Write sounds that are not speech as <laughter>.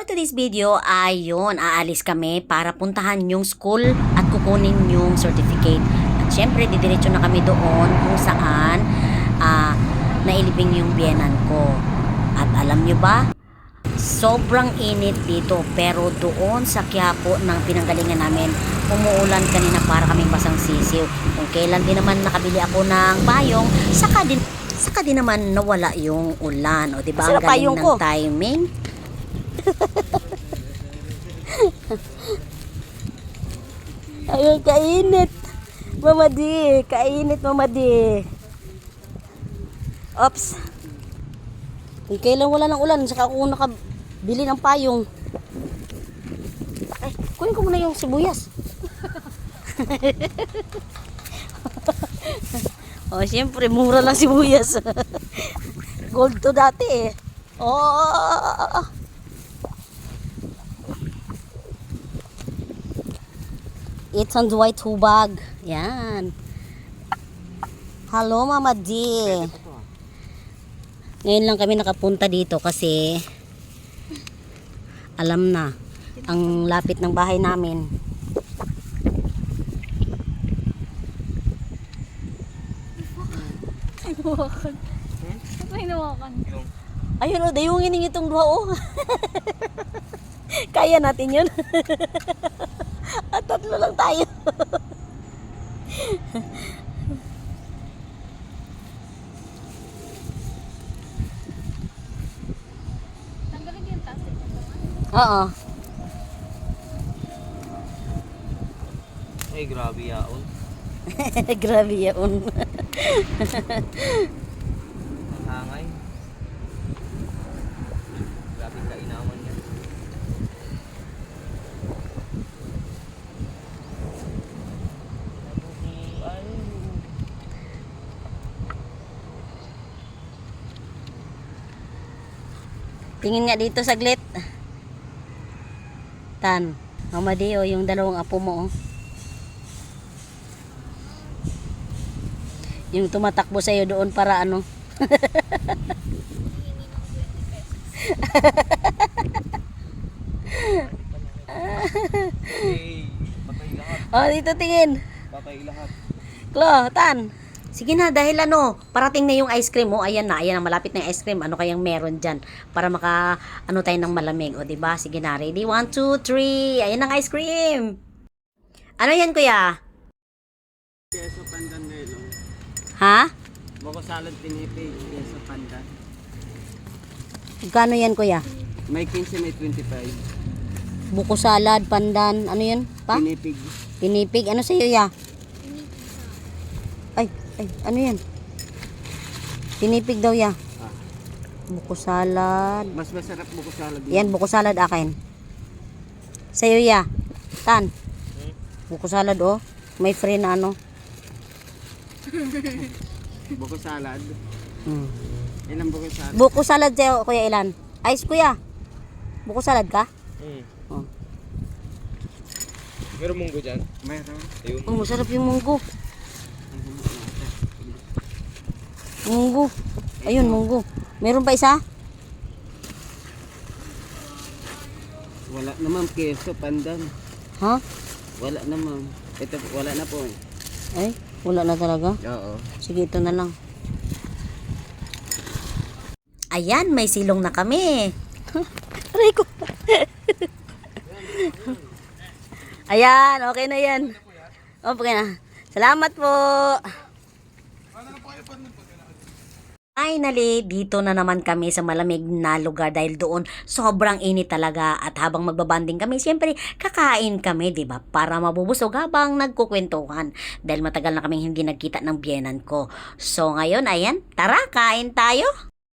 For today's video ay yun, aalis kami para puntahan yung school at kukunin yung certificate. At syempre, didiretso na kami doon kung saan ah, nailibing yung biyenan ko. At alam nyo ba, sobrang init dito pero doon sa Quiapo ng pinanggalingan namin, umuulan kanina para kaming basang sisiw. Kung kailan din naman nakabili ako ng payong, saka din saka din naman nawala yung ulan. O di ba ang galing ng ko? timing? <laughs> Ay, kainit. Mama di, kainit Mama di. Ops. Kung kailan wala ng ulan, saka ako nakabili ng payong. Ay, kunin ko muna yung sibuyas. <laughs> oh, siyempre, mura lang sibuyas. <laughs> Gold to dati eh. Oh, It's on white hubag. Yan. Hello, Mama D. Ngayon lang kami nakapunta dito kasi alam na ang lapit ng bahay namin. Hinawakan. Ano hinawakan? Ayun o, dayungin ninyo itong duha o. <laughs> <laughs> Kaya natin yun. <laughs> At tatlo lang tayo. <laughs> Tanggalin yung plastic. Oo. Ay, grabe yaon. Grabe yun. Tingin nga dito saglit. Tan, Mama Dio, yung dalawang apo mo. oh. Yung tumatakbo sa'yo doon para ano. Oh, dito tingin. Patay lahat. Klo, Tan. Sige na, dahil ano, parating na yung ice cream mo. Ayan na, ayan na, malapit na yung ice cream. Ano kayang meron dyan? Para maka, ano tayo ng malamig. O, diba? Sige na, ready? One, two, three. Ayan ang ice cream. Ano yan, kuya? Keso pandan ngayon. Ha? Bako salad pinipig. Keso pandan. Gano yan, kuya? May 15, may 25. Buko salad, pandan, ano yun? Pa? Pinipig. Pinipig. Ano sa'yo, ya? Ay, ano yan? Pinipig daw, ya. Ah. Buko salad. Mas masarap buko salad. Yan, buko salad akin. Sa'yo, ya. Tan. Buko salad, oh. May free na ano. <laughs> Buko salad. Hmm. Ilang buko salad? Buko salad sa'yo, kuya Ilan. Ayos, kuya. Buko salad ka? Hmm. Oh. Meron munggo dyan? Meron. Ayun. Oh, masarap yung munggo. Munggo. Ayun, munggo. Meron pa isa? Wala naman keso pandan. Ha? Wala naman. Ito, wala na po. eh. Ay, wala na talaga. Oo. Sige, ito na lang. Ayan, may silong na kami. <laughs> Aray ko. <laughs> Ayan, okay na yan. Okay na. Salamat po. Finally, dito na naman kami sa malamig na lugar dahil doon sobrang init talaga at habang magbabanding kami, siyempre kakain kami, di ba? Para mabubusog habang nagkukwentuhan dahil matagal na kaming hindi nagkita ng biyenan ko. So ngayon, ayan, tara, kain tayo!